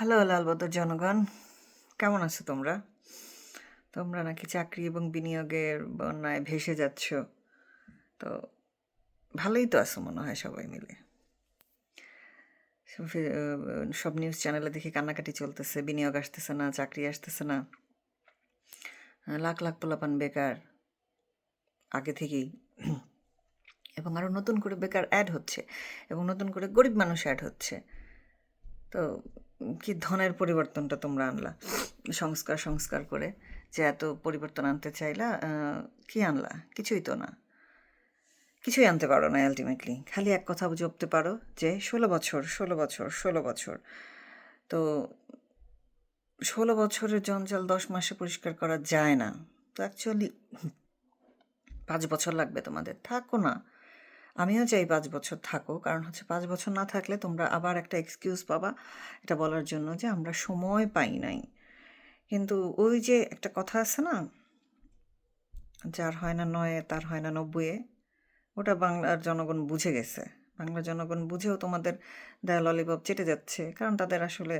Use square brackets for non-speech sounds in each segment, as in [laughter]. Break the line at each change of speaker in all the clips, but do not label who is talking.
Hello লালবদর জনগণ। কেমন আছো তোমরা? তোমরা নাকি চাকরি এবং বিনিয়োগের বন্যায় ভেসে যাচ্ছ? তো ভালোই তো আছো মনে হয় সবাই মিলে। সব নিউজ চ্যানেলে দেখি কান্নাকাটি চলতেছে, বিনিয়োগ আসতেছে না, চাকরি আসতেছে না। লাখ লাখ পোলাপান বেকার আগে থেকেই। এবং আরও নতুন করে বেকার অ্যাড হচ্ছে এবং নতুন করে গরিব মানুষ অ্যাড হচ্ছে। তো কি ধনের পরিবর্তনটা তোমরা আনলা? সংস্কার সংস্কার করে যে এত পরিবর্তন আনতে চাইলা কি আনলা? কিছুই তো না। কিছুই আনতে পারো না আলটিমেটলি খালি এক কথা জপতে পারো যে ষোলো বছর ষোলো বছর ষোলো বছর। তো ষোলো বছরের জঞ্জাল দশ মাসে পরিষ্কার করা যায় না। তো অ্যাকচুয়ালি পাঁচ বছর লাগবে তোমাদের। থাকো না। আমিও চাই পাঁচ বছর থাকো কারণ হচ্ছে পাঁচ বছর না থাকলে তোমরা আবার একটা এক্সকিউজ পাবা। এটা বলার জন্য যে আমরা সময় পাই নাই। কিন্তু ওই যে একটা কথা আছে না, যার হয় না নয়ে, তার হয় না নব্বইয়ে ওটা বাংলার জনগণ বুঝে গেছে। বাংলার জনগণ বুঝেও তোমাদের দেয়া ললিপপ চেটে যাচ্ছে। কারণ তাদের আসলে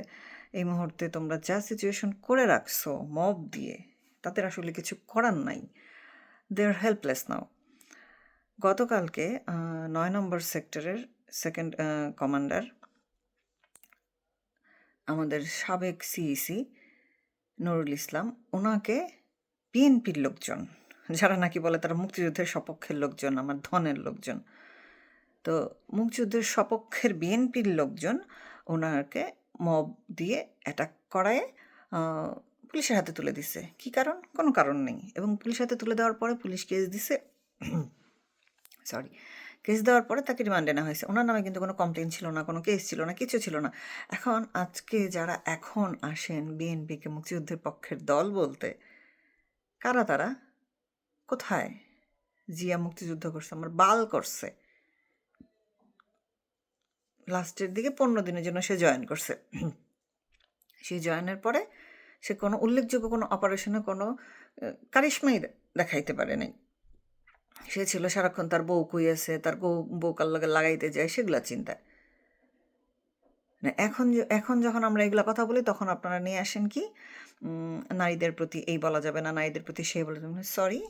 এই মুহূর্তে তোমরা যা সিচুয়েশন করে রাখছো মব দিয়ে, তাদের আসলে কিছু করার নাই। দে আর হেল্পলেস নাও গতকালকে নয় নম্বর সেক্টরের সেকেন্ড কমান্ডার আমাদের সাবেক সিইসি নুরুল ইসলাম ওনাকে বিএনপির লোকজন, যারা নাকি বলে তারা মুক্তিযুদ্ধের সপক্ষের লোকজন, আমার ধনের লোকজন, তো মুক্তিযুদ্ধের সপক্ষের বিএনপির লোকজন ওনাকে মব দিয়ে অ্যাটাক করায় পুলিশের হাতে তুলে দিছে। কি কারণ? কোনো কারণ নেই। এবং পুলিশের হাতে তুলে দেওয়ার পরে পুলিশ কেস দিছে। সরি। কেস দেওয়ার পরে তাকে রিমান্ডে নেওয়া হয়েছে। ওনার নামে কিন্তু কোনো কমপ্লেন ছিল না, কোনো কেস ছিল না, কিছু ছিল না। এখন আজকে যারা এখন আসেন বিএনপিকে মুক্তিযুদ্ধের পক্ষের দল বলতে, কারা তারা? কোথায়? জিয়া মুক্তিযুদ্ধ করছে, আমার বাল করছে। লাস্টের দিকে পনেরো দিনের জন্য সে জয়েন করছে। সেই জয়েনের পরে সে কোনো উল্লেখযোগ্য কোনো অপারেশনে কোনো কারিশ্মাই দেখাইতে পারে নাই। সে ছিল সারাক্ষণ তার বউ কুইয়েছে তার বউ কার লগে লাগাইতে যায়, সেগুলা চিন্তা মানে এখন এখন যখন আমরা এগুলা কথা বলি, তখন আপনারা নিয়ে আসেন কি নারীদের প্রতি এই বলা যাবে না, নারীদের প্রতি সে বলা যাবে না। সরি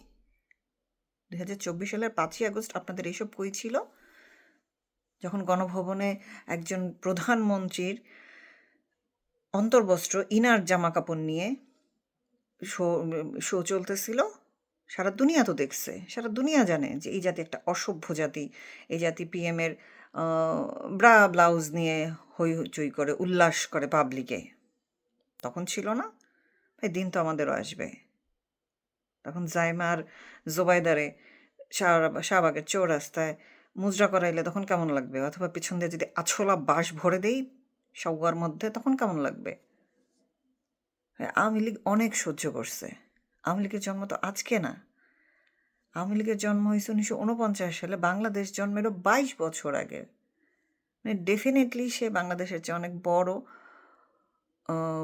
দুই হাজার চব্বিশ সালের পাঁচই আগস্ট আপনাদের এইসব কই ছিল? যখন গণভবনে একজন প্রধানমন্ত্রীর অন্তর্বস্ত্র, ইনার জামা কাপড় নিয়ে শো শো চলতেছিল সারা দুনিয়া তো দেখছে, সারা দুনিয়া জানে যে এই জাতি একটা অসভ্য জাতি। এই জাতি পিএমের ব্রা ব্লাউজ নিয়ে হই হইচই করে, উল্লাস করে পাবলিকে তখন ছিল না? ভাই, দিন তো আমাদেরও আসবে। তখন জাইমার জোবাইদারে শাহ- শাহবাগের চৌরাস্তায় মুজরা করাইলে তখন কেমন লাগবে? অথবা পিছন দিয়ে যদি আছলা বাঁশ ভরে দেই সওয়ার মধ্যে, তখন কেমন লাগবে? আওয়ামী লীগ অনেক সহ্য করছে। আওয়ামী লীগের জন্ম তো আজকে না। আওয়ামী লীগের জন্ম হয়েছে উনিশশো উনপঞ্চাশ সালে, বাংলাদেশ জন্মেরও বাইশ বছর আগে। মানে ডেফিনেটলি সে বাংলাদেশের চেয়ে অনেক বড়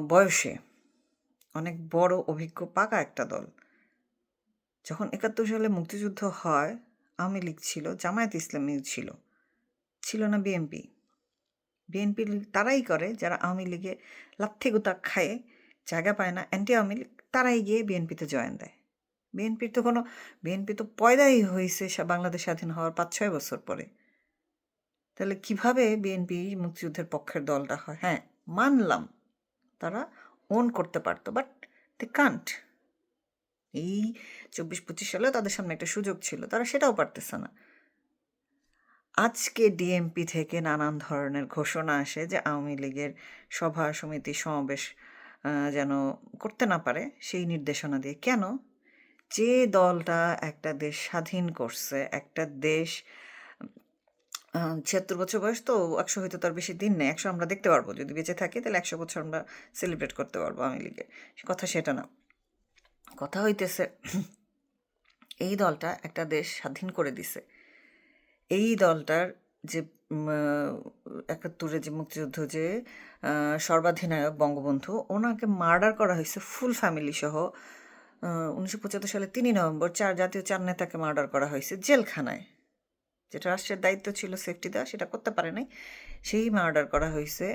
বয়সে অনেক বড় অভিজ্ঞ পাকা একটা দল। যখন একাত্তর সালে মুক্তিযুদ্ধ হয়, আওয়ামী লীগ ছিল, জামায়াত ইসলামী ছিল ছিল না বিএনপি বিএনপি তারাই করে যারা আওয়ামী লীগে লাথি গুতা খায়, জায়গা পায় না অ্যান্টি আওয়ামী লীগ তারাই গিয়ে বিএনপিতে জয়েন দেয়। বিএনপির তো কোনো, বিএনপি তো পয়দাই হয়েছে বাংলাদেশ স্বাধীন হওয়ার পাঁচ ছয় বছর পরে। তাহলে কীভাবে বিএনপি মুক্তিযুদ্ধের পক্ষের দলটা হয়? হ্যাঁ মানলাম তারা ওন করতে পারতো বাট দে কান্ট এই চব্বিশ পঁচিশ সালে তাদের সামনে একটা সুযোগ ছিল, তারা সেটাও পারতেছে না। আজকে ডিএমপি থেকে নানান ধরনের ঘোষণা আসে যে আওয়ামী লীগের সভা সমিতি সমাবেশ যেন করতে না পারে সেই নির্দেশনা দিয়ে। কেন? যে দলটা একটা দেশ স্বাধীন করছে, একটা দেশ ছিয়াত্তর বছর বয়স তো একশো হয়তো তার বেশি দিন নেই, একশো আমরা দেখতে পারব। যদি বেঁচে থাকি তাহলে একশো বছর আমরা সেলিব্রেট করতে পারব আওয়ামী লীগে। কথা সেটা না। কথা হইতেছে, এই দলটা একটা দেশ স্বাধীন করে দিছে। এই দলটার যে একাত্তরে যে মুক্তিযুদ্ধ যে সর্বাধিনায়ক বঙ্গবন্ধু, ওনাকে মার্ডার করা হয়েছে ফুল ফ্যামিলি সহ। উনিশশো পঁচাত্তর সালে তিনই নভেম্বর চার জাতীয় চার নেতাকে মার্ডার করা হয়েছে জেলখানায়। যেটা রাষ্ট্রের দায়িত্ব ছিল সেফটি দেওয়া, সেটা করতে পারে নাই। সেই মার্ডার করা হয়েছে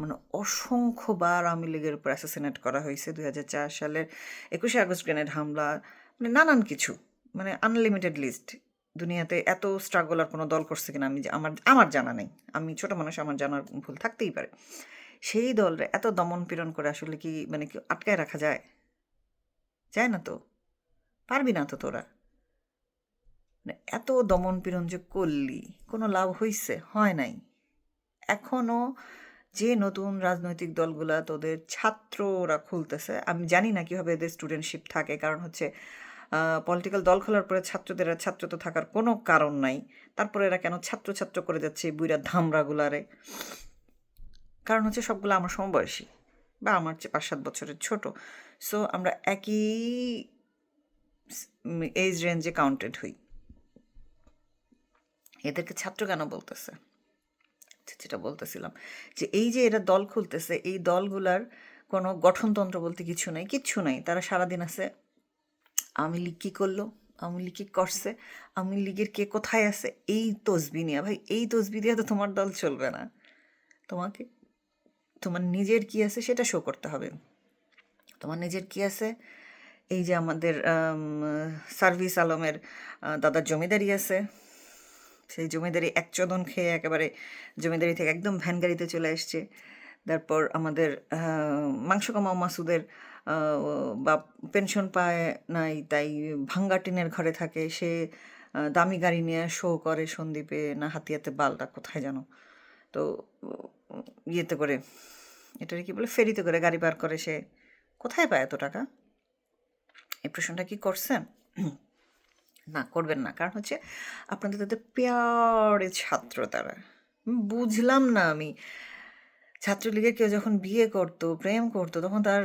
মানে অসংখ্যবার আওয়ামী লীগের উপর অ্যাসাসিনেট করা হয়েছে দুই হাজার চার সালের একুশে আগস্ট গ্রেনেড হামলা মানে নানান কিছু মানে আনলিমিটেড লিস্ট দুনিয়াতে এত স্ট্রাগল আর কোনো দল করছে কিনা আমি আমার আমার জানা নেই। আমি ছোট মানুষ, আমার জানার ভুল থাকতেই পারে। সেই দলরে এত দমন পীড়ন করে আসলে কি মানে কি আটকায় রাখা যায়? যায় না তো? পারবি না তো তোরা? মানে এত দমন পীড়ন যে করলি, কোনো লাভ হইছে? হয় নাই। এখনও যে নতুন রাজনৈতিক দলগুলা তোদের ছাত্ররা খুলতেছে, আমি জানি না কীভাবে এদের স্টুডেন্টশিপ থাকে। কারণ হচ্ছে পলিটিক্যাল দল খোলার পরে ছাত্রদের ছাত্র তো থাকার কোনো কারণ নাই। তারপরে এরা কেন ছাত্র ছাত্র করে যাচ্ছে বুইরা ধামরাগুলারে? কারণ হচ্ছে সবগুলো আমার সমবয়সী বা আমার চেয়ে পাঁচ সাত বছরের ছোট। সো আমরা একই এজ রেঞ্জে কাউন্টেড হই। এদেরকে ছাত্র কেন বলতেছে? যেটা বলতেছিলাম যে এই যে এরা দল খুলতেছে, এই দলগুলার কোনো গঠনতন্ত্র বলতে কিছু নাই, কিচ্ছু নাই। তারা সারাদিন আছে আওয়ামী লীগ কী করল? আওয়ামী লীগ কী করছে? আওয়ামী লীগের কে কোথায় আছে? এই তসবি নিয়ে। ভাই, এই তসবি দিয়ে তো তোমার দল চলবে না। তোমাকে, তোমার নিজের কি আছে সেটা শো করতে হবে। তোমার নিজের কি আছে? এই যে আমাদের সার্ভিস আলমের দাদার জমিদারি আছে। সেই জমিদারি এক চোদন খেয়ে একেবারে জমিদারি থেকে একদম ভ্যান গাড়িতে চলে এসছে তারপর আমাদের মাংস কামাও মাসুদের বা পেনশন পায় নাই, তাই ভাঙ্গা টিনের ঘরে থাকে। সে দামি গাড়ি নিয়ে শো করে সন্দীপে, না হাতিয়াতে বালটা কোথায় জানো? তো ইয়েতে করে, এটার কি বলে, ফেরিতে করে গাড়ি পার করে সে। কোথায় পায় এত টাকা? এই প্রশ্নটা কি করছেন? [clears throat] না, করবেন না। কারণ হচ্ছে আপনাদের তাদের পেয়ারে ছাত্র তারা। বুঝলাম না আমি। ছাত্রলীগের কেউ যখন বিয়ে করত, প্রেম করত, তখন তার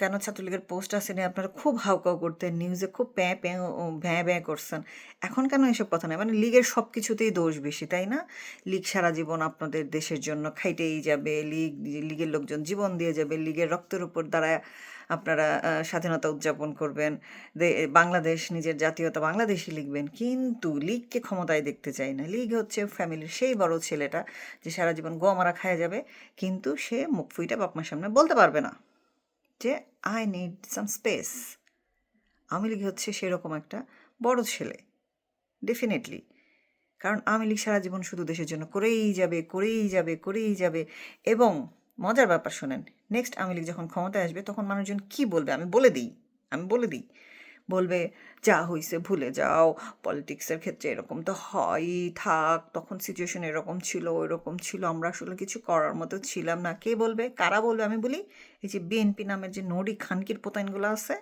কেন ছাত্রলীগের পোস্ট আসেনি? আপনারা খুব হাউকাউ করতেন, নিউজে খুব প্যাঁ প্যাঁ ভ্যাঁ ভ্যাঁ করছেন। এখন কেন এসব কথা নেই? মানে লীগের সব কিছুতেই দোষ বেশি, তাই না? লীগ সারা জীবন আপনাদের দেশের জন্য খাইটেই যাবে, লীগ, লীগের লোকজন জীবন দিয়ে যাবে, লীগের রক্তের উপর দাঁড়ায় আপনারা স্বাধীনতা উদযাপন করবেন। বাংলাদেশ নিজের জাতীয়তা বাংলাদেশই লিখবেন। কিন্তু লিগকে ক্ষমতায় দেখতে চাই না। লিগ হচ্ছে ফ্যামিলির সেই বড় ছেলেটা যে সারা জীবন গোয়ামারা খায় যাবে। কিন্তু সে মুখ ফুইটা বাপমার সামনে বলতে পারবে না যে I need some space Awami League হচ্ছে সেরকম একটা বড় ছেলে। ডেফিনেটলি কারণ আওয়ামী লীগ সারা জীবন শুধু দেশের জন্য করেই যাবে করেই যাবে করেই যাবে। এবং মজার ব্যাপার শোনেন নেক্সট আওয়ামী লীগ যখন ক্ষমতায় আসবে, তখন মানুষজন কি বলবে? আমি বলে দিই, আমি বলে দিই। বলবে, যা হইছে ভুলে যাও পলিটিক্সের ক্ষেত্রে এরকম তো হয়ই থাক, তখন সিচুয়েশন এরকম ছিল এরকম ছিল, আমরা আসলে কিছু করার মতো ছিলাম না। কে বলবে? কারা বলবে? আমি বলি, এই যে বিএনপি নামের যে নড়ি খানকির পোতাইনগুলো আছে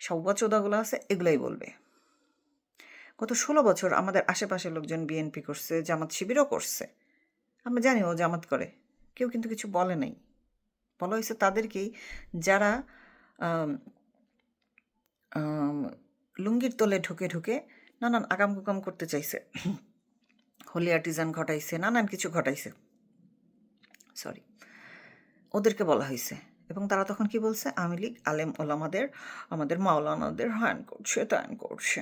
সৌবাচোদাগুলো আছে, এগুলাই বলবে। গত ষোলো বছর আমাদের আশেপাশের লোকজন বিএনপি করছে, জামাত শিবিরও করছে। আমরা জানি ও জামাত করে, কেউ কিন্তু কিছু বলে নাই। বলা হয়েছে তাদেরকেই যারা লুঙ্গির তলে ঢুকে ঢুকে নানান আগাম কুকাম করতে চাইছে। হোলি আর্টিজান ঘটাইছে, নানান কিছু ঘটাইছে। সরি ওদেরকে বলা হয়েছে। এবং তারা তখন কি বলছে? আমি লীগ আলেম ওলামাদের, আমাদের মাওলানাদের হ্যান করছে ত্যান করছে।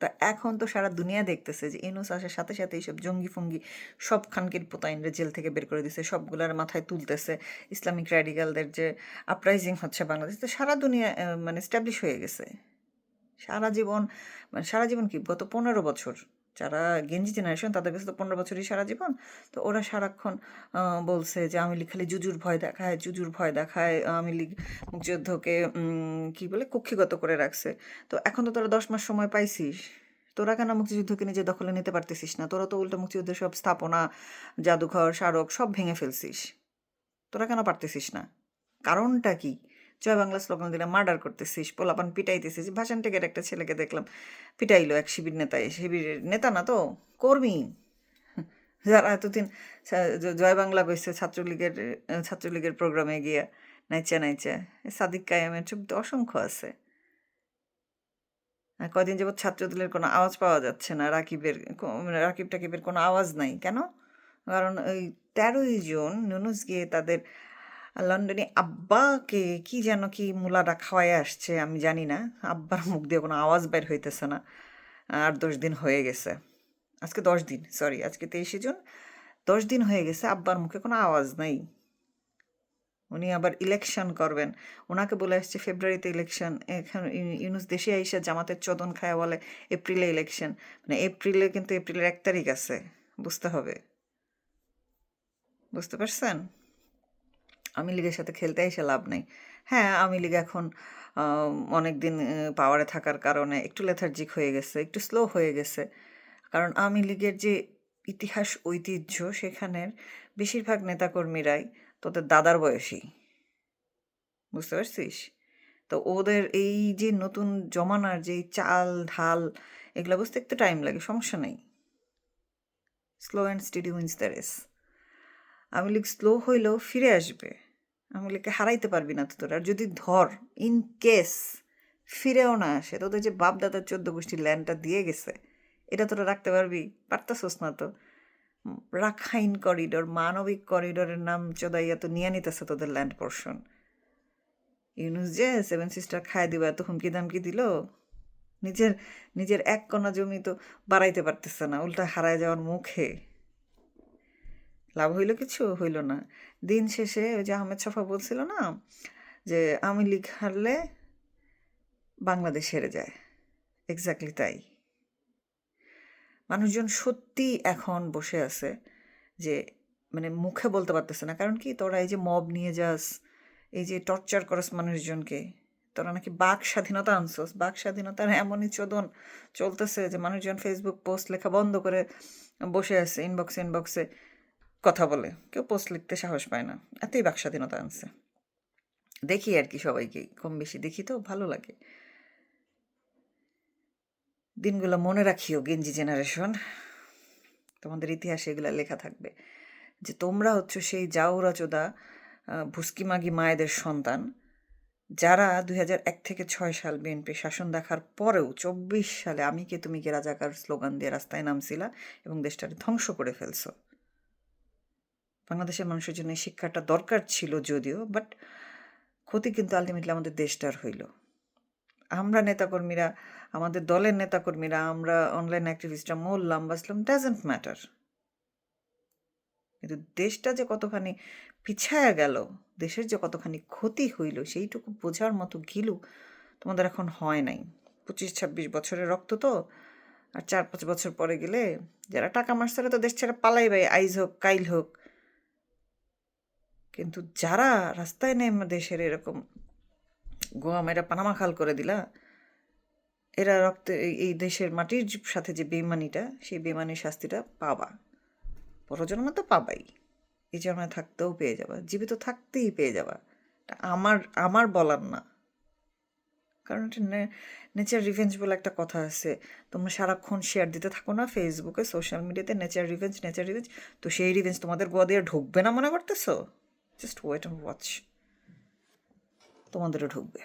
তা এখন তো সারা দুনিয়া দেখতেছে যে ইনুস আসার সাথে সাথে এইসব জঙ্গি ফঙ্গি সব খানকির পোতাইনরা জেল থেকে বের করে দিছে, সবগুলার মাথায় তুলতেছে। ইসলামিক র্যাডিক্যালদের যে আপরাইজিং হচ্ছে বাংলাদেশ, তো সারা দুনিয়া মানে স্ট্যাবলিশ হয়ে গেছে। সারা জীবন মানে সারা জীবন কি? গত পনেরো বছর যারা গেঞ্জি জেনারেশন তাদের কাছে তো পনেরো বছরই সারা জীবন। তো ওরা সারাক্ষণ বলছে যে আমি খালি জুজুর ভয় দেখায়, জুজুর ভয় দেখায়, আমি লীগ মুক্তিযুদ্ধকে কী বলে, কক্ষিগত করে রাখছে। তো এখন তো তোরা দশ মাস সময় পাইছিস। তোরা কেন মুক্তিযুদ্ধকে নিজে দখলে নিতে পারতেছিস না? তোরা তো উল্টো মুক্তিযুদ্ধের সব স্থাপনা, জাদুঘর, স্মারক সব ভেঙে ফেলছিস। তোরা কেন পারতেছিস না? কারণটা কি? জয় বাংলা স্লোগান দিলে মার্ডার করতেছিস, পোলাপান পিটাইতেছিস। ভাষণ টেকের একটা ছেলেকে দেখলাম, পিটাইলো এক শিবির নেতায়। শিবিরের নেতা না তো, কর্মী। যারা এতদিন জয় বাংলা কইছে ছাত্রলীগের ছাত্রলীগের প্রোগ্রামে গিয়া নাইচা নাইচা। সাদিক কায়ামের চুপ অসংখ্য আছে। কদিন যাবৎ ছাত্রদলের কোনো আওয়াজ পাওয়া যাচ্ছে না, রাকিবের রাকিব টাকিবের কোনো আওয়াজ নাই। কেন? কারণ ওই তেরোই জুন নুনুস গিয়ে তাদের লন্ডনে আব্বাকে কি যেন কি মূলাটা খাওয়াই আসছে আমি জানি না। আব্বার মুখ দিয়ে কোনো আওয়াজ বের হইতেছে না। আর দশ দিন হয়ে গেছে। আজকে দশ দিন সরি আজকে তেইশে জুন। দশ দিন হয়ে গেছে, আব্বার মুখে কোনো আওয়াজ নাই। উনি আবার ইলেকশন করবেন। ওনাকে বলে আসছে ফেব্রুয়ারিতে ইলেকশন এখন ইউনুস দেশে আইসা জামাতের চোদন খায়া বলে এপ্রিলে ইলেকশন মানে এপ্রিলে কিন্তু এপ্রিলের এক তারিখ আছে, বুঝতে হবে। বুঝতে পারছেন? আমি লীগের সাথে খেলতে এসে লাভ নেই। হ্যাঁ আমি লীগ এখন অনেক দিন পাওয়ারে থাকার কারণে একটু লেথার্জিক হয়ে গেছে, একটু স্লো হয়ে গেছে। কারণ আমি লীগের যে ইতিহাস, ঐতিহ্য সেখানের বেশিরভাগ নেতাকর্মীরাই তোদের দাদার বয়সী। বুঝতে পারছিস? তো ওদের এই যে নতুন জমানার যে চাল, ঢাল, এগুলো বুঝতে একটু টাইম লাগে, সমস্যা নেই। Slow and steady wins the race আমি লিগ স্লো হইলেও ফিরে আসবে। আমি লীগকে হারাইতে পারবি না তো তোর। আর যদি ধর ইন কেস ফিরেও না আসে, তোদের যে বাপ দাদার চোদ্দ গোষ্ঠীর ল্যান্ডটা দিয়ে গেছে, এটা তোরা রাখতে পারবি? পারতাছোস না তো। রাখাইন করিডোর মানবিক করিডোরের নাম চোদাইয়া তো নিয়ে নিতেছে তোদের ল্যান্ড পোর্শন ইউনুস যে সেভেন সিস্টার খায় দিবা, এত হুমকি দামকি দিল, নিজের নিজের এক কণা জমি তো বাড়াইতে পারতেছে না, উল্টা হারায় যাওয়ার মুখে। লাভ হইল কিছু? হইল না। দিন শেষে ওই যে আহমেদ ছফা বলছিল না, যে আমি লিগ হারলে বাংলাদেশ হেরে যায়। এক্স্যাক্টলি তাই। মানুষজন সত্যি এখন বসে আছে যে মানে মুখে বলতে পারতেছে না। কারণ কি? তোরা এই যে মব নিয়ে যাস, এই যে টর্চার করস মানুষজনকে, তোরা নাকি বাক স্বাধীনতা আনছোস। বাক স্বাধীনতার এমনই চোদন চলতেছে যে মানুষজন ফেসবুক পোস্ট লেখা বন্ধ করে বসে আছে ইনবক্সে ইনবক্সে কথা বলে, কেউ পোস্ট লিখতে সাহস পায় না, এতই বাক স্বাধীনতা আনছে। দেখি আর কি সবাইকে, কম বেশি দেখি তো ভালো লাগে। দিনগুলো মনে রাখিও গেঞ্জি জেনারেশন তোমাদের ইতিহাসে এগুলো লেখা থাকবে, যে তোমরা হচ্ছে সেই জাউরা চোদা ভুস্কি মাগি মায়েদের সন্তান, যারা দুই এক থেকে ছয় সাল বিএনপি শাসন দেখার পরেও চব্বিশ সালে আমি কে তুমি কে রাজাকার স্লোগান দিয়ে রাস্তায় নামছিলা এবং দেশটাকে ধ্বংস করে ফেলছো। বাংলাদেশের মানুষের জন্য শিক্ষাটা দরকার ছিল যদিও বাট ক্ষতি কিন্তু আলটিমেটলি আমাদের দেশটার হইল। আমরা নেতাকর্মীরা, আমাদের দলের নেতাকর্মীরা, আমরা অনলাইন অ্যাক্টিভিস্টরা মরলাম বাঁচলাম ডাজেন্ট ম্যাটার কিন্তু দেশটা যে কতখানি পিছায়া গেল, দেশের যে কতখানি ক্ষতি হইল, সেইটুকু বোঝার মতো গিলু তোমাদের এখন হয় নাই। পঁচিশ ছাব্বিশ বছরের রক্ত তো, আর চার পাঁচ বছর পরে গেলে যারা টাকা মারছে তো দেশ ছেড়ে পালাইবে আইজ হোক, কাইল হোক কিন্তু যারা রাস্তায় নেমে দেশের এরকম গোয়া মেয়েরা পানামা খাল করে দিলা, এরা রক্তে এই- এই দেশের মাটির সাথে যে বেমানিটা সেই বেমানির শাস্তিটা পাবা। পরজন্মে তো পাবাই। এই জন্মে থাকতেও পেয়ে যাবা। জীবিত থাকতেই পেয়ে যাবা। আমার আমার বলার না। কারণ এটা নেচার রিভেঞ্জ বলে একটা কথা আছে। তোমরা সারাক্ষণ শেয়ার দিতে থাকো না ফেসবুকে সোশ্যাল মিডিয়াতে নেচার রিভেঞ্জ নেচার রিভেঞ্জ, তো সেই রিভেঞ্জ তোমাদের গোয়া দিয়ে ঢুকবে না মনে করতেছো? জাস্ট ওয়েট অ্যান্ড ওয়াচ তোমাদেরও ঢুকবে